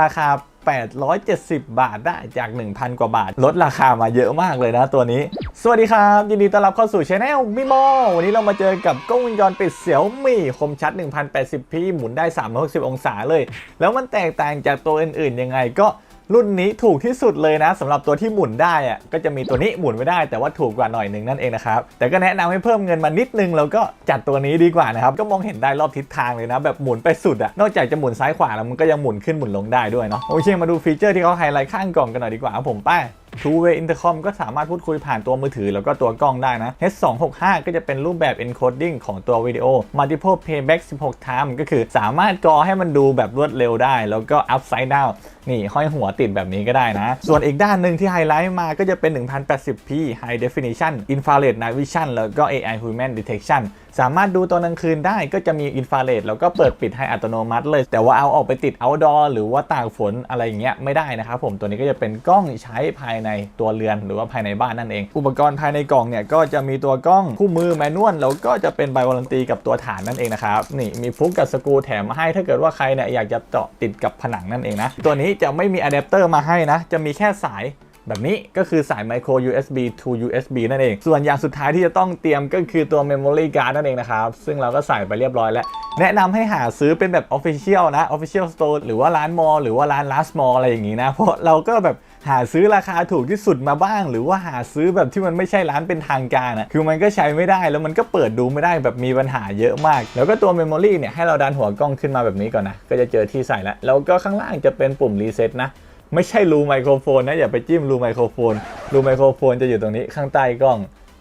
ราคา 870 บาทได้จาก 1,000 กว่าบาท ลดราคามาเยอะมากเลยนะตัวนี้ สวัสดีครับ ยินดีต้อนรับเข้าสู่ช anel มิโมวันนี้เรามาเจอกับกล้องวงจรปิดเสี่ยวมี่คมชัด 1080p หมุนได้ 360 องศาเลย แล้วมันแตกต่างจากตัวอื่นๆยังไงก็ รุ่นนี้ถูกที่สุดเลยนะสำหรับตัวที่หมุนได้อะก็จะมีตัวนี้หมุนไม่ได้แต่ว่าถูกกว่าหน่อยหนึ่งนั่นเองนะครับแต่ก็แนะนำให้เพิ่มเงินมานิดนึงแล้วก็จัดตัวนี้ดีกว่านะครับก็มองเห็นได้รอบทิศทางเลยนะแบบหมุนไปสุดอะนอกจากจะหมุนซ้ายขวาแล้วมันก็ยังหมุนขึ้นหมุนลงได้ด้วยเนาะโอเคมาดูฟีเจอร์ที่เขาไฮไลท์ข้างกล่องกันหน่อยดีกว่าครับผมไป้า Two Way Intercom ก็สามารถพูดคุยผ่านตัวมือถือแล้วก็ตัวกล้องได้นะ H265 ก็จะเป็นรูปแบบ encoding ของตัววิดีโอ Multiple Playback 16 time ก็คือสามารถกอให้มันดูแบบรวดเร็วได้ แล้วก็ upside down นี่ห้อยหัวติดแบบนี้ก็ได้นะ ส่วนอีกด้านหนึ่งที่ไฮไลท์มาก็จะเป็น 1080p High Definition Infrared Night Vision แล้วก็ AI Human Detection สามารถดูตอนกลางคืนได้ก็จะมีอินฟราเรดแล้วก็เปิดปิดให้อัตโนมัติเลย แต่ว่าเอาออกไปติด outdoor หรือว่าตากฝนอะไรอย่างเงี้ยไม่ได้นะครับผมตัวนี้ก็จะเป็นกล้องใช้ภายในตัวเรือนหรือว่าภายในบ้านนั่นเอง อุปกรณ์ภายในกล่องเนี่ยก็จะมีตัวกล้องคู่มือแมนนวลแล้วก็จะเป็นใบวารันตีกับตัวฐานนั่นเองนะครับนี่มีฟุกกับสกรูแถมมาให้ถ้าเกิดว่าใครเนี่ยอยากจะเจาะติดกับผนังนั่นเองนะตัวนี้จะไม่มีอะแดปเตอร์มาให้นะจะมีแค่สาย แบบนี้ก็คือสาย micro USB to USB นั่นเอง ส่วนอย่างสุดท้ายที่จะต้องเตรียมก็คือตัว memory card นั่นเองนะครับ ซึ่งเราก็ใส่ไปเรียบร้อยแล้ว แนะนำให้หาซื้อเป็นแบบ official นะ official store หรือว่าร้านมอลหรือว่าร้าน last mall อะไรอย่างนี้นะ เพราะเราก็แบบหาซื้อราคาถูกที่สุดมาบ้าง หรือว่าหาซื้อแบบที่มันไม่ใช่ร้านเป็นทางการอะคือมันก็ใช้ไม่ได้แล้วมันก็เปิดดูไม่ได้แบบมีปัญหาเยอะมาก แล้วก็ตัว memory เนี่ยให้เราดันหัวกล้องขึ้นมาแบบนี้ก่อนนะก็จะเจอที่ใส่แล้วแล้วก็ข้างล่างจะเป็นปุ่ม reset นะ ไม่ใช่รูไมโครโฟนนะอย่าไปจิ้มรูไมโครโฟนรูไมโครโฟนจะอยู่ตรงนี้ข้างใต้กล้อง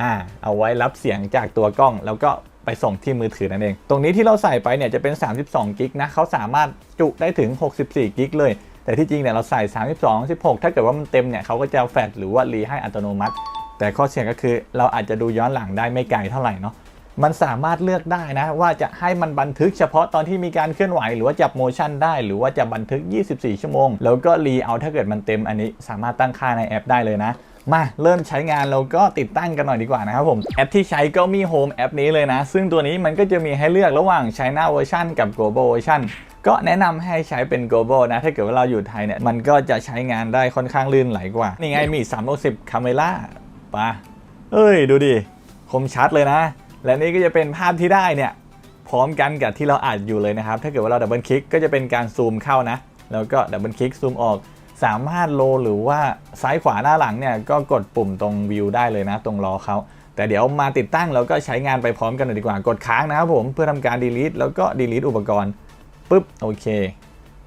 อ่าเอาไว้รับเสียงจากตัวกล้อง แล้วก็ไปส่งที่มือถือนั่นเอง ตรงนี้ที่เราใส่ไปเนี่ยจะเป็น 32กิกนะเขาสามารถจุได้ถึง 64กิกเลย แต่ที่จริงเนี่ยเราใส่ 32 16 ถ้าเกิดว่ามันเต็มเนี่ยเขาก็จะแฟลชหรือว่ารีให้อัตโนมัติ แต่ข้อเสียก็คือเราอาจจะดูย้อนหลังได้ไม่ไกลเท่าไหร่เนาะ มันสามารถเลือกได้นะ ว่าจะให้มันบันทึกเฉพาะตอนที่มีการเคลื่อนไหว หรือว่าจับโมชั่นได้ หรือว่าจะบันทึก 24 ชั่วโมง แล้วก็รีเอาถ้าเกิดมันเต็มอันนี้ สามารถตั้งค่าในแอปได้เลยนะมาเริ่มใช้งานแล้วก็ติดตั้งกันหน่อยดีกว่านะครับผม แอปที่ใช้ก็มี Home แอปนี้เลยนะ ซึ่งตัวนี้มันก็จะมีให้เลือกระหว่าง China version กับ Global version ก็แนะนำให้ใช้เป็น global นะ ถ้าเกิดว่าเราอยู่ไทยเนี่ย มันก็จะใช้งานได้ค่อนข้างลื่นไหลกว่า นี่ไงมี360 camera ปะเอ้ย ดูดิ คมชัดเลยนะ และนี่ก็จะเป็นภาพที่ได้เนี่ยพร้อมกันกับที่เราอัดอยู่เลยนะครับ ถ้าเกิดว่าเราดับเบิลคลิกก็จะเป็นการซูมเข้านะ แล้วก็ดับเบิลคลิกซูมออก สามารถโลหรือว่าซ้ายขวาหน้าหลังเนี่ยก็กดปุ่มตรงวิวได้เลยนะ ตรงล้อเขา แต่เดี๋ยวมาติดตั้งแล้วก็ใช้งานไปพร้อมกันเลยดีกว่า กดค้างนะครับผมเพื่อทำการ delete แล้วก็ delete อุปกรณ์ปุ๊บโอเค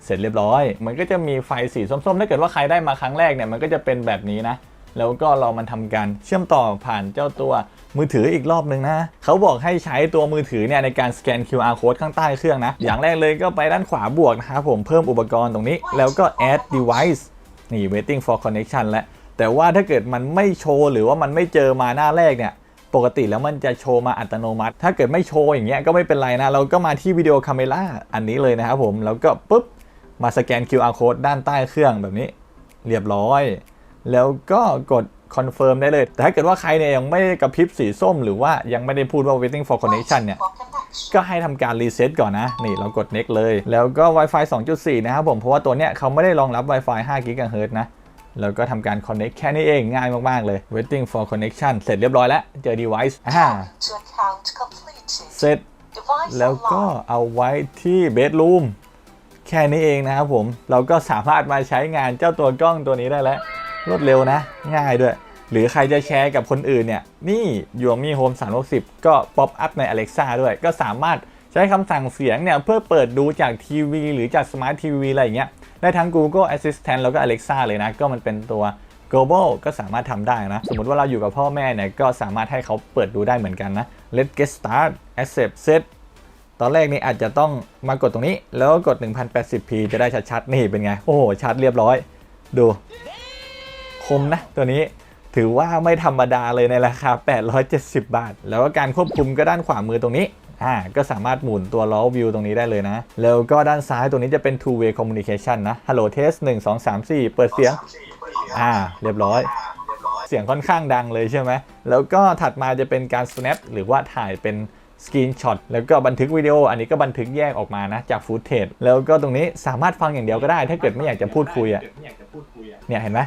เสร็จเรียบร้อย มันก็จะมีไฟสีส้มๆ ถ้าเกิดว่าใครได้มาครั้งแรกเนี่ยมันก็จะเป็นแบบนี้นะ แล้วก็เรามันทำการเชื่อมต่อผ่านเจ้าตัวมือถืออีกรอบหนึ่งนะ เขาบอกให้ใช้ตัวมือถือเนี่ยในการสแกน QR code ข้างใต้เครื่องนะ อย่างแรกเลยก็ไปด้านขวาบวกนะครับผมเพิ่มอุปกรณ์ตรงนี้ แล้วก็ add device นี่ waiting for connection แล้วแต่ว่าถ้าเกิดมันไม่โชว์หรือว่ามันไม่เจอมาหน้าแรกเนี่ยปกติแล้วมันจะโชว์มาอัตโนมัติ ถ้าเกิดไม่โชว์อย่างเงี้ยก็ไม่เป็นไรนะ เราก็มาที่วิดีโอคาเมล่าอันนี้เลยนะครับผม แล้วก็ปุ๊บ มาสแกน QR code ด้านใต้เครื่องแบบนี้ เรียบร้อย แล้วก็กดคอนเฟิร์มได้เลย แต่ถ้าเกิดว่าใครเนี่ยยังไม่ได้กระพริบสีส้ม หรือว่ายังไม่ได้พูดว่า waiting for connection เนี่ย ก็ให้ทำการรีเซ็ตก่อนนะ นี่เรากด next เลย แล้วก็ Wi-Fi 2.4 นะครับผม เพราะว่าตัวเนี้ยเขาไม่ได้รองรับ Wi-Fi 5 GHz นะ แล้วก็ทำการ connect แค่นี้เองง่ายมาก ๆ เลย waiting for connection เสร็จเรียบร้อยแล้ว เจอ device อ่าเสร็จ แล้วก็เอาไว้ที่ bedroom แค่นี้เองนะครับผม เราก็สามารถมาใช้งานเจ้าตัวกล้องตัวนี้ได้แล้ว รวดเร็วนะ ง่ายด้วย หรือใครจะแชร์กับคนอื่นเนี่ย นี่ Xiaomi Home 360 ก็ป๊อปอัพใน Alexa ด้วย ก็สามารถใช้คำสั่งเสียงเนี่ย เพื่อเปิดดูจากทีวีหรือจากสมาร์ททีวีอะไรอย่างเงี้ยได้ทั้ง Google Assistant แล้วก็ Alexa เลยนะ ก็มันเป็นตัว global ก็สามารถทำได้นะ สมมติว่าเราอยู่กับพ่อแม่เนี่ย ก็สามารถให้เขาเปิดดูได้เหมือนกันนะ Let's get start accept set ตอนแรกนี่อาจจะต้องมากดตรงนี้ แล้วก็กด 1080p จะได้ชัดๆ นี่เป็นไง โอ้โห ชัดเรียบร้อย ดู คมนะตัวนี้ถือว่าไม่ธรรมดาเลยในราคา 870 บาท แล้วก็การควบคุมก็ด้านขวามือตรงนี้อ่าก็สามารถหมุนตัวล้อวิวตรงนี้ได้เลยนะ แล้วก็ด้านซ้ายตรงนี้จะเป็น two way communication นะ hello test 1 2 3 4 เปิดเสียง อ่า เรียบร้อย เสียงค่อนข้างดังเลยใช่ไหม แล้วก็ถัดมาจะเป็นการ snap หรือว่าถ่ายเป็นสกรีนช็อตแล้วก็บันทึกวิดีโอ อันนี้ก็บันทึกแยกออกมานะ จากฟุตเทจแล้วก็ตรงนี้สามารถฟังอย่างเดียวก็ได้ ถ้าเกิดไม่อยากจะพูดคุยอะเนี่ยเห็นไหม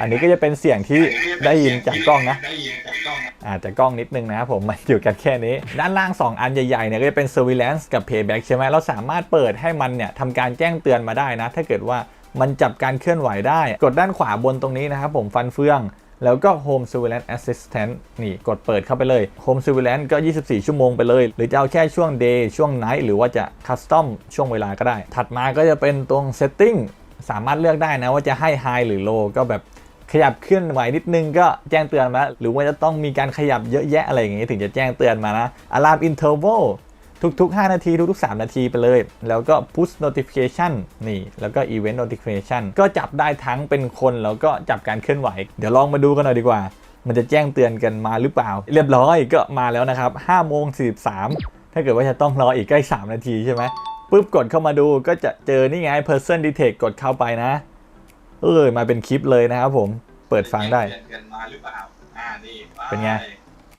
อันนี้ก็จะเป็นเสียงที่ได้ยินจากกล้องนะอาจจะกล้องนิดนึงนะครับผมมันอยู่กันแค่นี้ ด้านล่าง 2 อันใหญ่ๆเนี่ยก็จะเป็น surveillance กับ payback ใช่ไหมเราสามารถเปิดให้มันเนี่ยทำการแจ้งเตือนมาได้นะ ถ้าเกิดว่ามันจับการเคลื่อนไหวได้ กดด้านขวาบนตรงนี้นะครับผมฟันเฟือง แล้วก็ home surveillance assistant นี่กดเปิดเข้าไปเลย home surveillance ก็ 24 ชั่วโมงไปเลย หรือจะเอาแค่ช่วง day ช่วง night หรือว่าจะ custom ช่วงเวลาก็ได้ ถัดมาก็จะเป็นตรง setting สามารถเลือกได้นะว่าจะให้ high หรือ low ก็แบบ ขยับเคลื่อนไหวนิดนึงก็แจ้งเตือนมา หรือว่าจะต้องมีการขยับเยอะแยะอะไรอย่างงี้ถึงจะแจ้งเตือนมานะ Alarm Interval ทุก ๆ 5 นาที ทุก ๆ 3 นาทีไปเลย แล้วก็ Push Notification นี่ แล้วก็ Event Notification ก็จับได้ทั้งเป็นคน แล้วก็จับการเคลื่อนไหว เดี๋ยวลองมาดูกันหน่อยดีกว่า มันจะแจ้งเตือนกันมาหรือเปล่า เรียบร้อยก็มาแล้วนะครับ5โมง43 ถ้าเกิดว่าจะต้องรออีกใกล้ 3 นาทีใช่ไหมปุ๊บกดเข้ามาดูก็จะเจอนี่ไง Person Detect กดเข้าไปนะ เออมาเป็นคลิปเลยนะครับผมเปิดฟังได้เตือนมาหรือเปล่าอ่านี่เป็นไง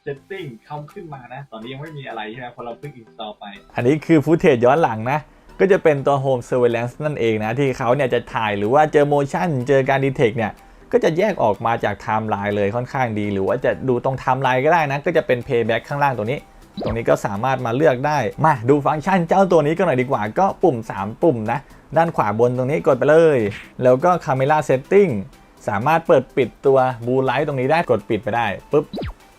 เซตติ้งเข้าขึ้นมานะ ตอนนี้ยังไม่มีอะไรใช่ไหมเพราะเราเพิ่งอินสตอลไป อันนี้คือฟุตเทจย้อนหลังนะ ก็จะเป็นตัว Home Surveillance นั่นเองนะ ที่เขาเนี่ยจะถ่ายหรือว่าเจอ motion เจอการ detect เนี่ย ก็จะแยกออกมาจากไทม์ไลน์เลยค่อนข้างดี หรือว่าจะดูตรงไทม์ไลน์ก็ได้นะ ก็จะเป็น payback ข้างล่างตรงนี้ ตรงนี้ก็สามารถมาเลือกได้ มาดูฟังก์ชันเจ้าตัวนี้กันหน่อยดีกว่า ก็ปุ่ม 3 ปุ่มนะ ด้านขวาบนตรงนี้กดไปเลย แล้วก็ Camera Setting สามารถเปิดปิดตัว Blue Light ตรงนี้ได้กดปิดไปได้ปุ๊บ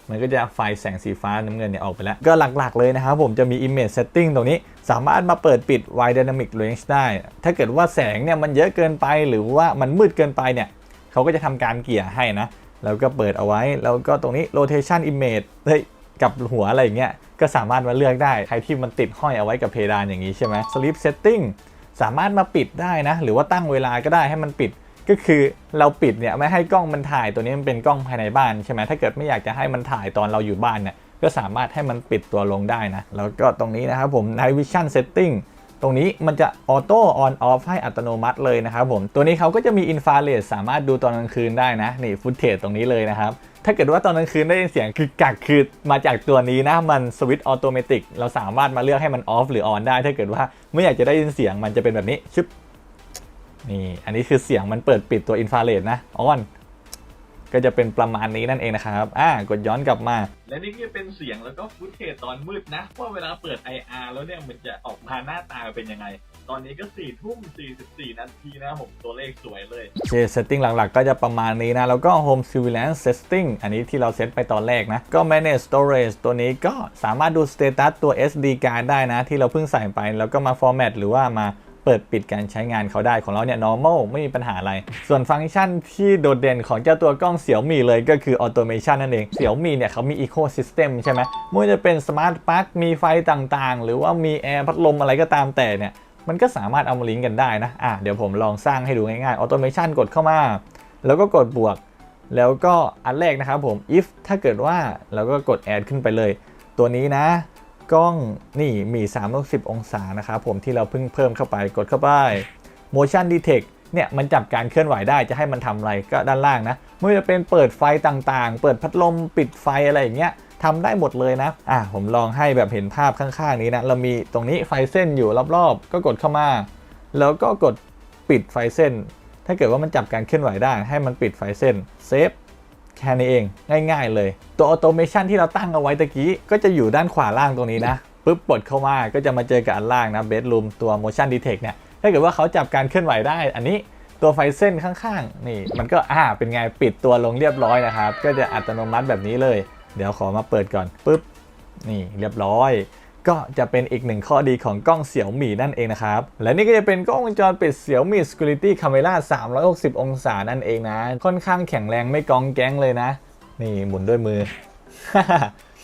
มันก็จะไฟแสงสีฟ้าน้ำเงินเนี่ยออกไปแล้ว ก็หลักๆเลยนะครับผมจะมี Image Setting ตรงนี้ สามารถมาเปิดปิด Wide Dynamic Range ได้ ถ้าเกิดว่าแสงเนี่ยมันเยอะเกินไปหรือว่ามันมืดเกินไปเนี่ยเขาก็จะทำการเกี่ยให้นะ แล้วก็เปิดเอาไว้ แล้วก็ตรงนี้ Rotation Image เฮ้ย กับหัวอะไรอย่างเงี้ยก็สามารถมาเลือกได้ใครที่มันติดห้อยเอาไว้กับเพดานอย่างนี้ใช่ไหม Sleep Setting สามารถมาปิดได้นะ หรือว่าตั้งเวลาก็ได้ให้มันปิด ก็คือเราปิดเนี่ยไม่ให้กล้องมันถ่ายตัวนี้มันเป็นกล้องภายในบ้านใช่ไหมถ้าเกิดไม่อยากจะให้มันถ่ายตอนเราอยู่บ้านเนี่ยก็สามารถให้มันปิดตัวลงได้นะ แล้วก็ตรงนี้นะครับผม Night Vision Setting ตรงนี้มันจะออโต้ออนออฟให้อัตโนมัติเลยนะครับผม ตัวนี้เขาก็จะมีอินฟราเรดสามารถดูตอนกลางคืนได้นะ นี่ฟุตเทจตรงนี้เลยนะครับ ถ้าเกิดว่าตอนกลางคืนได้ยินเสียงคือกักคือมาจากตัวนี้นะมันสวิตช์ออโตเมติกเราสามารถมาเลือกให้มันออฟหรือออนได้ ถ้าเกิดว่าไม่อยากจะได้ยินเสียงมันจะเป็นแบบนี้ชึบนี่อันนี้คือเสียงมันเปิดปิดตัวอินฟราเรดนะออน ก็จะเป็นประมาณนี้นั่นเองนะครับ อ่ากดย้อนกลับมา และนี่ก็เป็นเสียงแล้วก็ฟุตเทจตอนมืดนะ ว่าเวลาเปิด IR แล้วเนี่ยมันจะออกมาหน้าตาเป็นยังไง ตอนนี้ก็4ทุ่ม44 นาทีนะผมตัวเลขสวยเลยโอเค setting หลักๆ ก็จะประมาณนี้นะ แล้วก็ home surveillance setting อันนี้ที่เราเซตไปตอนแรกนะ ก็ manage storage ตัวนี้ก็สามารถดู status ตัว SD card ได้นะ ที่เราเพิ่งใส่ไป แล้วก็มา format หรือว่ามาเปิดปิดการใช้งานเขาได้ของเราเนี่ย normal ไม่มีปัญหาอะไร ส่วนฟังก์ชันที่โดดเด่นของเจ้าตัวกล้องเสี่ยวมีเลยก็คือ automation นั่นเองเสี่ยวมีเนี่ยเขามี ecosystem ใช่ไหมไม่ว่าจะเป็น smart plug มีไฟต่างๆ หรือว่ามีแอร์พัดลมอะไรก็ตามแต่เนี่ยมันก็สามารถเอามาลิงก์กันได้นะอะเดี๋ยวผมลองสร้างให้ดูง่ายๆออโตเมชันกดเข้ามา แล้วก็กดบวก แล้วก็อันแรกนะครับผม if ถ้าเกิดว่าเราก็กด add ขึ้นไปเลย ตัวนี้นะ กล้องนี่มี 360 องศานะครับผมที่เราเพิ่งเพิ่มเข้าไปกดเข้าไป motion detect เนี่ยมันจับการเคลื่อนไหวได้จะให้มันทำอะไรก็ด้านล่างนะไม่ว่าจะเป็นเปิดไฟต่างๆ เปิดพัดลมปิดไฟอะไรอย่างเงี้ยทำได้หมดเลยนะอะผมลองให้แบบเห็นภาพข้างๆนี้นะเรามีตรงนี้ไฟเส้นอยู่รอบๆ ก็กดเข้ามา แล้วก็กดปิดไฟเส้น ถ้าเกิดว่ามันจับการเคลื่อนไหวได้ให้มันปิดไฟเส้นเซฟ แค่นี้เองง่าย ๆ เลย ตัวออโตเมชันที่เราตั้งเอาไว้ตะกี้ก็จะอยู่ด้านขวาล่างตรงนี้นะปุ๊บปลดเข้ามาก็จะมาเจอกับอันล่างนะเบดรูมตัว motion detect เนี่ยถ้าเกิดว่าเขาจับการเคลื่อนไหวได้ อันนี้ตัวไฟเส้นข้างๆ นี่ มันก็อ่าเป็นไงปิดตัวลงเรียบร้อยนะครับ ก็จะอัตโนมัติแบบนี้เลย เดี๋ยวขอมาเปิดก่อนปุ๊บนี่เรียบร้อย ก็จะเป็นอีกหนึ่งข้อดีของกล้องเสี่ยวหมี่นั่นเองนะครับ และนี่ก็จะเป็นกล้องวงจรปิดเสี่ยวหมี่ Security Camera 360 องศานั่นเองนะ ค่อนข้างแข็งแรงไม่กองแก๊งเลยนะ นี่หมุนด้วยมือ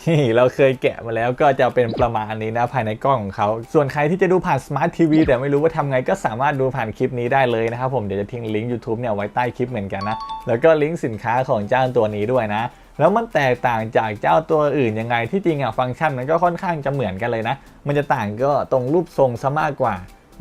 นี่เราเคยแกะมาแล้วก็จะเป็นประมาณนี้นะภายในกล้องของเขา ส่วนใครที่จะดูผ่านสมาร์ททีวีแต่ไม่รู้ว่าทำไงก็สามารถดูผ่านคลิปนี้ได้เลยนะครับผมเดี๋ยวจะทิ้งลิงก์ YouTube เนี่ยไว้ใต้คลิปเหมือนกันนะแล้วก็ลิงก์สินค้าของเจ้าตัวนี้ด้วยนะ แล้วมันแตกต่างจากเจ้าตัวอื่นยังไงที่จริงอะฟังก์ชันมันก็ค่อนข้างจะเหมือนกันเลยนะ มันจะต่างก็ตรงรูปทรงซะมากกว่า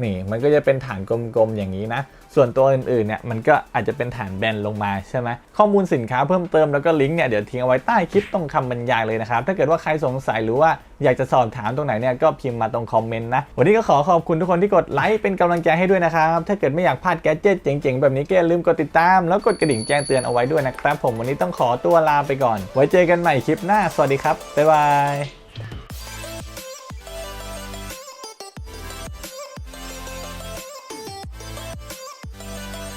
นี่มันก็จะเป็นฐานกลมๆอย่างนี้นะ ส่วนตัวอื่นๆเนี่ยมันก็อาจจะเป็นฐานแบนลงมาใช่ไหมข้อมูลสินค้าเพิ่มเติมแล้วก็ลิงก์เนี่ยเดี๋ยวทิ้งเอาไว้ใต้คลิปตรงคำบรรยายเลยนะครับ ถ้าเกิดว่าใครสงสัยหรือว่าอยากจะสอบถามตรงไหนเนี่ยก็พิมพ์มาตรงคอมเมนต์นะ วันนี้ก็ขอขอบคุณทุกคนที่กดไลค์เป็นกำลังใจให้ด้วยนะครับ ถ้าเกิดไม่อยากพลาดแกดเจิตเจ๋งๆ แบบนี้ก็อย่าลืมกดติดตาม แล้วกดกระดิ่งแจ้งเตือนเอาไว้ด้วยนะครับผมวันนี้ต้องขอตัวลาไปก่อน ไว้เจอกันใหม่คลิปหน้าสวัสดีครับบ๊ายบาย